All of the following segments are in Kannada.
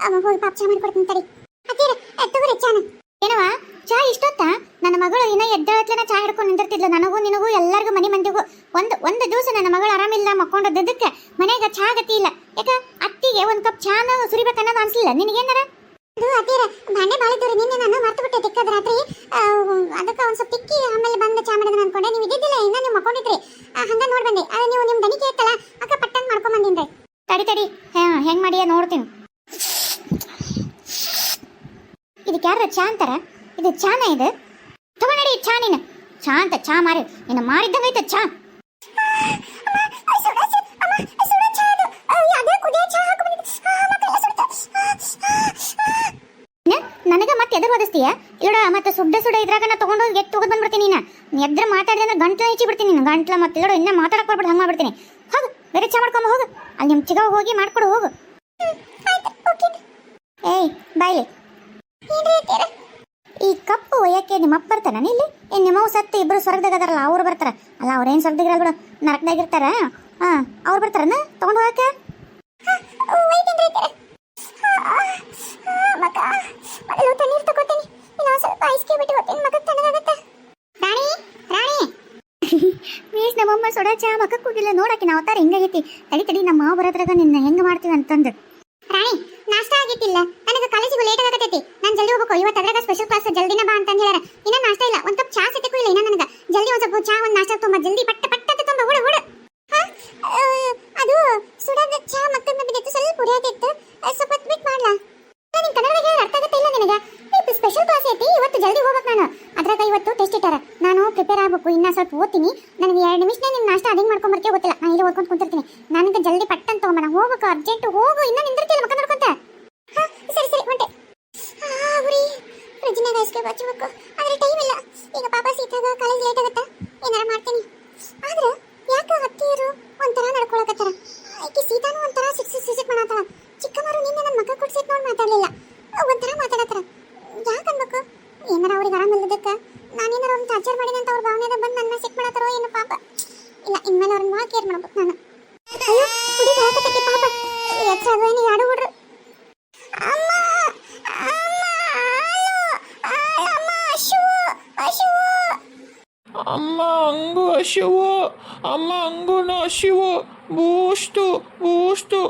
ಹೋಗಿ ಪಾಪ ಚಾ ಮಾಡ್ಕೊಡ್ತೀನಿ ತಡಿ. ಅತ್ತೀರ ತಗೋರಿ ಚಾನ ಏನವ ಚಾ ಇಷ್ಟೊತ್ತ? ನನ್ನ ಮಗಳು ಇನ್ನ ಎದ್ದೇಳತ್ಲೆನ ಚಾ ಹಿಡ್ಕೊಂಡು ನಿಂತಿರ್ತಿದ್ಲು ನನಗೂ ನಿನಗೂ ಎಲ್ಲರಿಗೂ ಮನೆ ಮಂದಿಗೂ ಒಂದು ಒಂದು ದಿವಸ ನನ್ನ ಮಗಳು ಆರಾಮಿಲ್ಲ ಮಕ್ಕೊಂಡದ್ದಕ್ಕೆ ಮನೆಗೆ ಚಾ ಗತಿ ಇಲ್ಲ. ಯಾಕ? ಅತ್ತಿಗೆ ಒಂದು ಕಪ್ ಚಾನ ಸುರಿಬೇಕನ್ನೋದು ಅನ್ಸಲಿಲ್ಲ. ನಿನಗೇನಾರ? ಅದು ಅತ್ತೀರ ಭಾಂಡೆ ಭಾಳ ಇದ್ದವ್ರಿ ನಿನ್ನೆ ನಾನು ಮರ್ತು ಬಿಟ್ಟೆ ತಿಕ್ಕದ ರಾತ್ರಿ. ಅದಕ್ಕೆ ಒಂದು ಸ್ವಲ್ಪ ತಿಕ್ಕಿ ಆಮೇಲೆ ಬಂದು ಚಾ ಮಾಡಿದ ಅನ್ಕೊಂಡೆ. ನೀವು ಇದ್ದಿದ್ದಿಲ್ಲ ಇನ್ನ ನೀವು ಮಕ್ಕೊಂಡಿದ್ರಿ ಆ, ಹಂಗ ನೋಡ್ ಬಂದೆ ಅದು ನೀವು ನಿಮ್ಮ ದನಿ ಕೇಳ್ತಲ್ಲ ಅಕ್ಕ ಪಟ್ಟನ್ ಮಾಡ್ಕೊಂಡ್ ಬಂದಿನ್ರಿ ತಡಿ ತಡಿ ಹಾ ಹೆಂಗ್ ಮಾಡಿಯ ನೋಡ್ತೀನಿ ಇದಕ್ಕೆ ಯಾರ ಚಾ ಅಂತಾರ ಇದು ಚಾನ ಇದು? ತಗೊಂಡಿ ಚಾ ನೀನು ಚಾ ಅಂತ ಚಾ ಮಾರಿ ನಿನ್ನ ಮಾಡಿದ್ದಂಗೈತೆ ಚಾ. ನನಗ ಮತ್ತೆ ಎದುರು ಓದಿಸ್ತೀಯ ಇಲ್ಲಡ ಮತ್ತೆ ಸುಡ್ಡ ಸುಡ ಇದ್ರಾಗ ನಾ ತಗೊಂಡೋಗಿ ಎತ್ತು ತಗೊಂಡ್ ಬಂದ್ಬಿಡ್ತೀನಿ ನೀನು. ಎದ್ರ ಮಾತಾಡಿದ್ರೆ ಅಂದ್ರೆ ಗಂಟ್ಲ ಹೆಚ್ಚಿ ಬಿಡ್ತೀನಿ ನೀನು. ಗಂಟ್ಲ ಮತ್ತೆ ಇಲ್ಲಡ ಇನ್ನ ಮಾತಾಡಕ್ ಬರ್ಬಿಟ್ಟು ಹಂಗೆ ಮಾಡ್ಬಿಡ್ತೀನಿ. ಹೋಗು ಬೇರೆ ಚಾ ಮಾಡ್ಕೊಂಬ ಹೋಗು. ಅಲ್ಲಿ ನಿಮ್ ಚಿಗ ಹೋಗಿ ಮಾಡ್ಕೊಡು ಹೋಗು. ಏಯ್ ಬಾಯ್ಲಿ. ನಿಮ್ಮ ಅಪ್ಪ ಬರ್ತಾನ ಇಲ್ಲಿ? ಏನ್ ನಿಮ್ಮವ್ ಸತ್ತು ಇಬ್ರು ಸ್ವರ್ಗದಾಗ ಅದಾರಲ್ಲ, ಅವ್ರು ಬರ್ತಾರ. ಅಲ್ಲ, ಅವ್ರೇನ್ ಸ್ವರ್ಗದಾಗ ಬಿಡು ನರಕದಾಗ ಇರ್ತಾರ? ಹಾ ಅವ್ರು ಬರ್ತಾರನ? ತಗೊಂಡು ಹೋಗಕ್ಕೆ. ಪ್ಲೀಸ್ ನಮ್ಮಮ್ಮ ಸೊಡ ಚಾ ಮಕ್ಕಕ್ಕೆ ಹೋಗಿಲ್ಲ. ನೋಡಕ್ಕೆ ನಾವು ಅವತಾರ ಹಿಂಗಾಗೈತಿ ತಡಿ ತಡಿ, ನಮ್ಮ ಮಾವ ಬರೋದ್ರಾಗ ನಿನ್ನ ಹೆಂಗ್ ಮಾಡ್ತೀವಿ ಅಂತಂದು. ರಾಣಿ, ನಾಷ್ಟ ಆಗೈತಿಲ್ಲ ನನಗೆ ಕಾಲೇಜಿಗೆ ಲೇಟ್ ಆಗತೈತಿ. ಜಲ್ದಿ ಹೋಗ್ಬೇಕು. ಇವತ್ತು ಅದ್ರಾಗ ಸ್ಪೆಷಲ್ ಕ್ಲಾಸ್ ಜಲ್ದಿನ ಬಾ ಅಂತ ಹೇಳ್ಯಾರ. ಇನ್ನ ನಾಷ್ಟ ಇಲ್ಲ? ಒಂದ್ ಕಪ್ ಚಾ ಸತಿಗೂ ಇಲ್ಲ ಇನ್ನ ನನಗೆ. ಜಲ್ದಿ ಒಂದ್ ಸ್ವಲ್ಪ ಚಾ, ಒಂದ್ ನಾಷ್ಟ ತುಂಬಾ. ಜಲ್ದಿ ಪಟ್ಟ ಪಟ್ಟ ಅಂತ ತುಂಬ. ಹುಡು ಹುಡು ಅದು ಸುಡದ ಚಾ ಮಕ್ಕಳ ಬಿದ್ದಿತ್ತು ಸ್ವಲ್ಪ ಉರಿಯಾತಿತ್ತು ಸ್ವಲ್ಪ ಹೊತ್ತು ಬಿಟ್ಟು ಮಾಡ್ಲಾ ನಿನ್ ಕನ್ನಡ ಹೇಳಿ ಅರ್ಥ ಆಗತ್ತೆ ಇಲ್ಲ ನಿನಗ ಇವತ್ತು ಸ್ಪೆಷಲ್ ಕ್ಲಾಸ್ ಐತಿ ಇವತ್ತು ಜಲ್ದಿ ಹೋಗ್ಬೇಕು ನಾನು ಅದ್ರಾಗ ಇವತ್ತು ಟೆಸ್ಟ್ ಇಟ್ಟಾರ ನಾನು ಪ್ರಿಪೇರ್ ಆಗ್ಬೇಕು ಇನ್ನ ಸ್ವಲ್ಪ ಓದ್ತೀನಿ ನನಗೆ ಎರಡು ನಿಮಿಷನೇ ನಿಮ್ ನಾಷ್ಟ ಅದೇನ್ ಮಾಡ್ಕೊಂಡ್ ಬರ್ತೀವಿ ಗೊತ್ತಿಲ್ಲ ನಾನು ಇಲ್ಲಿ ಓದ್ಕೊಂಡ್ ಕುಂತಿರ್ತೀನಿ ನನಗೆ ಜಲ್ದಿ ಪಟ್ಟ ಅಂತ ತಗೊಂಬಣ ಹೋಗ್ಬೇಕು ಅರ್ಜೆಂಟ್ ಹೋಗು ಇನ್ನ ನಿಂದಿರ್ತಿಲ್ಲ ಮಕ್ಕ ನೋಡ್ಕೊಂತ ಹಾ ಸರಿ ಸರಿ ಹೊಂಟೆ ಆ ಉರಿ ಫ್ರಿಜ್ನಾಗ ಐಸ್ ಕ್ಯೂಬ್ ಹಚ್ಚಬೇಕು ಆದ್ರೆ ಟೈಮ್ ಇಲ್ಲ ಈಗ ಪಾಪ ಸೀತಾಗ ಕಾಲೇಜ್ ಲೇಟ್ ಆಗತ್ತ ಏನಾರ ಮಾಡ್ತೀನಿ ಆದ್ರೆ ಯಾಕ ಹತ್ತಿಯರು ಒಂಥರ ನಡ್ಕೊಳಕತ್ತಾರ ಆಕೆ ಸೀತಾನು ಒಂಥರ ಸಿಕ್ ಸಿಕ್ ಸಿಕ್ ಮಾಡತ್ತಾಳ ಚಿಕ್ಕಮ್ಮರು ನಿನ್ನೆ ನನ್ನ ಮಕ್ಕ ಕೊಡ್ಸಿದ್ ನೋಡಿ ಮಾತಾಡ್ಲಿಲ್ಲ ಒಂಥರ ಮಾತಾಡತ್ತಾರ ಯಾಕೆ ಅನ್ಬೇಕು ಏನಾರ ಅವ್ರಿಗೆ ಆರಾಮಿಲ್ಲದಕ್ಕ ನಾನೇನಾರ ಅವ್ರನ್ನ ಟಾರ್ಚರ್ ಮಾಡಿದೆ ಅಂತ ಅವ್ರ ಭಾವನೆದ ಬಂದು ನನ್ನ ಸಿಕ್ ಮಾಡತ್ತಾರೋ ಏನೋ ಪಾಪ ಇಲ್ಲ ಇನ್ಮೇಲೆ ಅವ್ರನ್ನ ಭಾಳ ಕೇರ್ ಮಾಡ್ಬೇಕು ನಾನು ಅಯ್ಯೋ ಹುಡಿ ಹಾಕತೈತಿ ಪಾಪ ಎಚ್ಚರ ಅದು ಏನು ಯಾಡು ಹುಡ್ರು ಅಮ್ಮ ಅಮ್ಮ ಹಾಲು ಅಮ್ಮ ಅಶು ಅಶು ಅಮ್ಮ ಹಸಿವು ಅಮ್ಮ ಅಂಗುಣ ಹಸಿವು ಬೂಸ್ಟು ಬೂಸ್ಟು.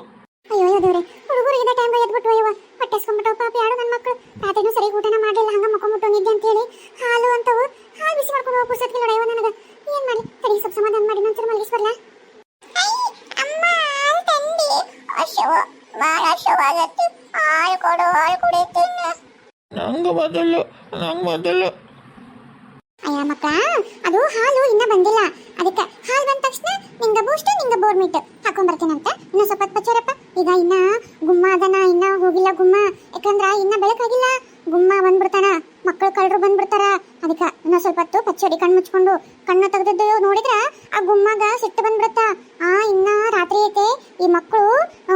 ಅಯ್ಯೋ ಅಯ್ಯೋ ದೇವ್ರೆ ಹುಡುಗರು ಇದೇ ಟೈಮ್ ಎದ್ಬಿಟ್ಟು ಅಯ್ಯವ ಹೊಟ್ಟೆಸ್ಕೊಂಡ್ಬಿಟ್ಟು ಪಾಪ ಯಾರು ನನ್ನ ಮಕ್ಕಳು ರಾತ್ರಿನೂ ಸರಿ ಊಟನ ಮಾಡಲಿಲ್ಲ ಹಂಗ ಮಕ್ಕೊಂಡ್ಬಿಟ್ಟು ನಿದ್ದೆ ಅಂತ ಹೇಳಿ ಹಾಲು ಅಂತವು ಹಾಲು ಬಿಸಿ ಮಾಡ್ಕೊಂಡು ಹೋಗಿ ಪುಸ್ತಕ ನೋಡಯ್ಯವ ನನಗೆ. ಏನು ಮಾಡಿ? ತಡಿ ಸ್ವಲ್ಪ ಸಮಾಧಾನ ಮಾಡಿ ನಂತರ ಮಲಗಿಸ್ಬರ್ಲಾ. ಅಮ್ಮ ತಂದಿ. ಅಶವ ಭಾಳ ಅಶವಾಗತ್ತೆ ಹಾಲು ಕೊಡು ಹಾಲು ಕುಡಿತೀನಿ ನಂಗೆ ಮೊದಲು ನಂಗೆ ಮೊದಲು. ಅಯ್ಯ ಮಕ್ಕಳ ಅದು ಹಾಲು ಬಂದಿಲ್ಲ. ಅದಕ್ಕೆ ಹಾಲು ಬಂದ ತಕ್ಷಣ ನಿಂಗ ಬೂಸ್ಟ್ ನಿಂಗ ಬೋರ್ಮಿಟ್ ಹಾಕೊಂಡ್ ಬರ್ತೀನಂತ ಇನ್ನ ಸ್ವಲ್ಪ ಹೊತ್ತು ಪಚ್ಚರಪ್ಪ ಈಗ ಇನ್ನ ಗುಮ್ಮ ಅದನ, ಇನ್ನ ಹೋಗಿಲ್ಲ ಗುಮ್ಮ. ಯಾಕಂದ್ರ ಇನ್ನ ಬೆಳಕಾಗಿಲ್ಲ. ಗುಮ್ಮ ಬಂದ್ಬಿಡ್ತಾನ. ಮಕ್ಕಳು ಕಳ್ಳರು ಬಂದ್ಬಿಡ್ತಾರ. ಅದಕ್ಕೆ ಇನ್ನ ಸ್ವಲ್ಪ ಹೊತ್ತು ಪಚ್ಚಡಿ ಕಣ್ಣು ಮುಚ್ಕೊಂಡು, ಕಣ್ಣು ತೆಗೆದಿದ್ದು ನೋಡಿದ್ರ ಆ ಗುಮ್ಮಾಗ ಸಿಟ್ಟು ಬಂದ್ಬಿಡತ್ತ. ಆ, ಇನ್ನ ರಾತ್ರಿ ಐತೆ. ಈ ಮಕ್ಕಳು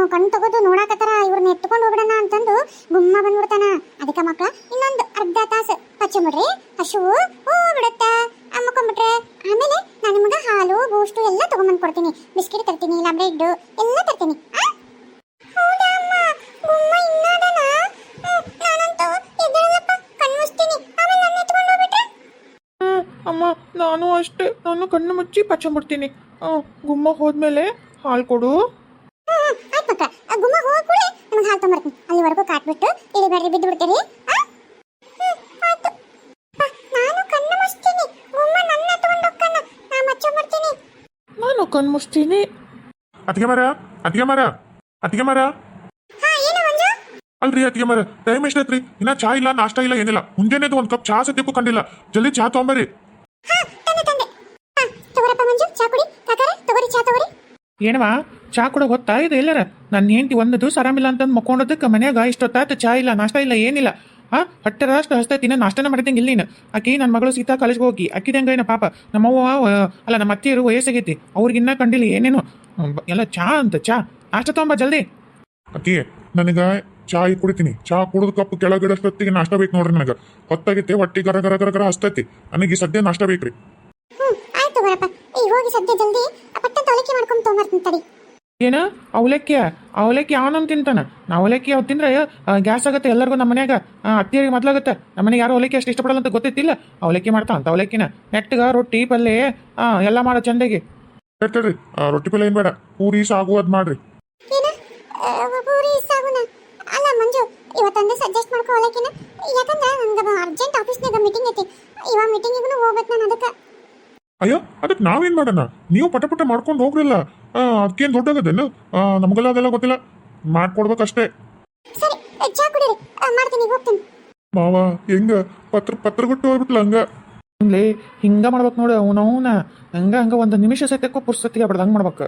ಕಣ್ಣು ತೆಗೆದು ನೋಡಾಕತ್ತಾರ. ಇವ್ರನ್ನ ಎತ್ಕೊಂಡು ಹೋಗ್ಬಿಡಣ ಅಂತಂದು ಗುಮ್ಮ ಬಂದ್ಬಿಡ್ತಾನ. ಅದಕ್ಕೆ ಮಕ್ಕಳ ಇನ್ನೊಂದು ಅರ್ಧ ತಾಸು ಪಚ್ಚ ಬಿಡ್ರಿ ಹಸುವು ಅಮ್ಮ ನಾನು ಅಷ್ಟೇ ನಾನು ಕಣ್ಣು ಮುಚ್ಚಿ ಪಚ್ಚಂಬಿಡ್ತೀನಿ ಹ್ಞೂ ಗುಮ್ಮ ಹೋದ್ಮೇಲೆ ಹಾಲು ಕೊಡು ಹ್ಮ್, ಹ್ಮ್, ಆಯ್ತ್ ಮಕ್ಕ. ಆ ಗುಮ್ಮ ಹೋಗ್ ಕೂಡ್ಲೆ ನಿಮ್ಗ್ ಹಾಲ್ ತೊಂಬರ್ತೀನಿ. ಅಲ್ಲಿವರೆಗೂ ಕಾಟ್ಬಿಟ್ಟು ಇಳಿಬೇಡ್ರಿ ಬಿದ್ದು ಬಿಡ್ತೀರಿ ಆ? ಹ್ಮ್, ಆಯ್ತು. ಅಪ್ಪ, ನಾನು ಕಣ್ಣು ಮುಚ್ತೀನಿ ಗುಮ್ಮ ನನ್ನ ಎತ್ಕೊಂಡ್ ಹೋಗ್ತಾನ. ನಾ ಮಚ್ಚಂಬಿಡ್ತೀನಿ. ನಾನು ಕಣ್ಣು ಮುಚ್ತೀನಿ ಅತ್ತಿಗೆ ಮರ ಅತ್ತಿಗೆ ಮರ ಅತ್ತಿಗೆ ಮರ ಹಾ ಏನು ಮಂಜು ಅಲ್ರಿ ಅತ್ತಿಗೆ ಮರ ಟೈಮ್ ಎಷ್ಟೈತ್ರಿ ಇನ್ನ ಚಾ ಇಲ್ಲ ನಾಷ್ಟ ಇಲ್ಲ ಏನಿಲ್ಲ ಮುಂಜಾನೆದು ಒಂದ್ ಕಪ್ ಚಾ ಸದ್ಯಕ್ಕೂ ಕಂಡಿಲ್ಲ ಜಲ್ದಿ ಚಾ ತೊಗೊಂಬರ್ರಿ ಏನವಾ ಚಾ ಕೂಡ. ಗೊತ್ತಾ ಇದು ಎಲ್ಲರ? ನನ್ನ ಹೆಂಡತಿ ಒಂದು ದಿವಸ ಆರಾಮಿಲ್ಲ ಅಂತಂದು ಮಕ್ಕೊಂಡೋದಕ್ಕೆ ಮನ್ಯಾಗ ಇಷ್ಟೊತ್ತಾಯ್ತು ಚಾ ಇಲ್ಲ, ನಾಷ್ಟ ಇಲ್ಲ, ಏನಿಲ್ಲ. ಆ ಹಟ್ಟರಷ್ಟು ಹಸ್ತೈತಿ ಇನ್ನ ನಾಷ್ಟನ ಮಾಡಿದಂಗೆ ಇಲ್ಲಿ ನೀನು. ಆಕಿ ನನ್ನ ಮಗಳು ಸೀತಾ ಕಾಲೇಜ್ಗೆ ಹೋಗಿ ಅಕ್ಕಿದಂಗ ಏನ ಪಾಪ. ನಮ್ಮವ್ವ ಅಲ್ಲ, ನಮ್ಮ ಅತ್ತಿಯರು ವಯಸ್ಸಾಗೈತಿ. ಅವ್ರಿಗಿನ್ನ ಕಂಡಿಲ್ಲ, ಏನೇನು. ಎಲ್ಲ ಚಾ ಅಂತ, ಚಾ. ನಾಷ್ಟ ತೊಗೊಂಬ ಜಲ್ದಿ. ಅಕ್ಕಿ, ನನಗ ಚಾಯ್ ಕುಡಿತೀನಿ. ಚಾ ಕುಡಿದ ಕಪ್ ಕೆಳಗಿಡಷ್ಟೊತ್ತಿಗೆ ನಾಷ್ಟ ಬೇಕು ನೋಡ್ರಿ ನನಗೆ. ಹೊತ್ತಾಗೈತೆ ಹೊಟ್ಟಿ ಗರ ಗರ ಗರ ಗರ ಹಸ್ತೈತಿ. ನನಗೆ ಸದ್ಯ ನಾಷ್ಟ ಬೇಕ್ರಿ. ಹ್ಮ್ ಆಯ್ತು ಬರಪ್ಪ ಈಗ ಹೋಗಿ ಸದ್ಯ ಜಲ್ದಿ. ಆ ಪಟ್ಟಂತ ಅವಲಕ್ಕಿ ಮಾಡ್ಕೊಂಡು ತೊಗೊಂಬರ್ತೀನಿ ತಡಿ. ಏನ? ಅವಲಕ್ಕಿ? ಅವಲಕ್ಕಿ ಅವನಮ್ ತಿಂತಾನ? ನಾ ಅವಲಕ್ಕಿ ಅವ್ ತಿಂದ್ರೆ ಗ್ಯಾಸ್ ಆಗತ್ತೆ ಎಲ್ಲರಿಗೂ ನಮ್ಮ ಮನ್ಯಾಗ. ಆ, ಅತ್ತಿಯರಿಗೆ ಮೊದ್ಲಾಗತ್ತೆ. ನಮ್ಮ ಮನೆಗೆ ಯಾರು ಅವಲಕ್ಕಿ ಅಷ್ಟು ಇಷ್ಟಪಡಲ್ಲ ಅಂತ ಗೊತ್ತಿತ್ತಿಲ್ಲ. ಅವಲಕ್ಕಿ ಮಾಡ್ತಾ ಅಂತ ಅವಲಕ್ಕಿನ. ನೆಟ್ಟಗ ರೊಟ್ಟಿ ಪಲ್ಲೆ ಆ, ಎಲ್ಲ ಮಾಡೋ ಚಂದಗೆ. ಹೇಳ್ತೇಳ್ರಿ ರೊಟ್ಟಿ ಪಲ್ಲೆ ಏನ್ ಬೇಡ. ಪೂರಿ ಸಾಗು ಅದ್ ಮಾಡ್ರಿ. ಏನ? ಆ, ಪೂರಿ ಇವತ್ತೊಂದು ಸಜೆಸ್ಟ್ ಮಾಡ್ಕೊಳಕಿನ ಯಾಕಂದ್ರೆ ನಂಗೆ ಅರ್ಜೆಂಟ್ ಆಫೀಸ್ನಾಗ ಮೀಟಿಂಗ್ ಐತಿ. ಇವಾಗ ಮೀಟಿಂಗಿಗೂ ಹೋಗ್ಬೇಕು ನಾನು ಅದಕ್ಕೆ. ಅಯ್ಯೋ ಅದಕ್ಕೆ ನಾವೇನು ಮಾಡೋಣ? ನೀವು ಪಟ ಪಟ ಮಾಡ್ಕೊಂಡು ಹೋಗ್ರಿಲ್ಲ. ಅದಕ್ಕೇನು ದೊಡ್ಡಾಗದೇನು? ನಮಗೆಲ್ಲ ಅದೆಲ್ಲ ಗೊತ್ತಿಲ್ಲ. ಮಾಡ್ಕೊಡ್ಬೇಕಷ್ಟೇ. ಸರಿ ಚಾ ಕುಡೀರಿ. ಮಾಡ್ತೀನಿ ಹೋಗ್ತೀನಿ. ಮಾವ ಹೆಂಗ? ಪತ್ರ ಪತ್ರ ಕೊಟ್ಟು ಹೋಗ್ಬಿಟ್ಲ ಹಂಗ? ಲೇ ಹಿಂಗ ಮಾಡ್ಬೇಕು ನೋಡು ಅವನವನ. ಹಂಗ ಹಂಗ ಒಂದು ನಿಮಿಷ ಸತ್ಯಕ್ಕೂ ಪುರ್ಸತ್ತಿಗೆ ಬಿಡ್ದಂಗೆ ಮಾಡ್ಬೇಕು.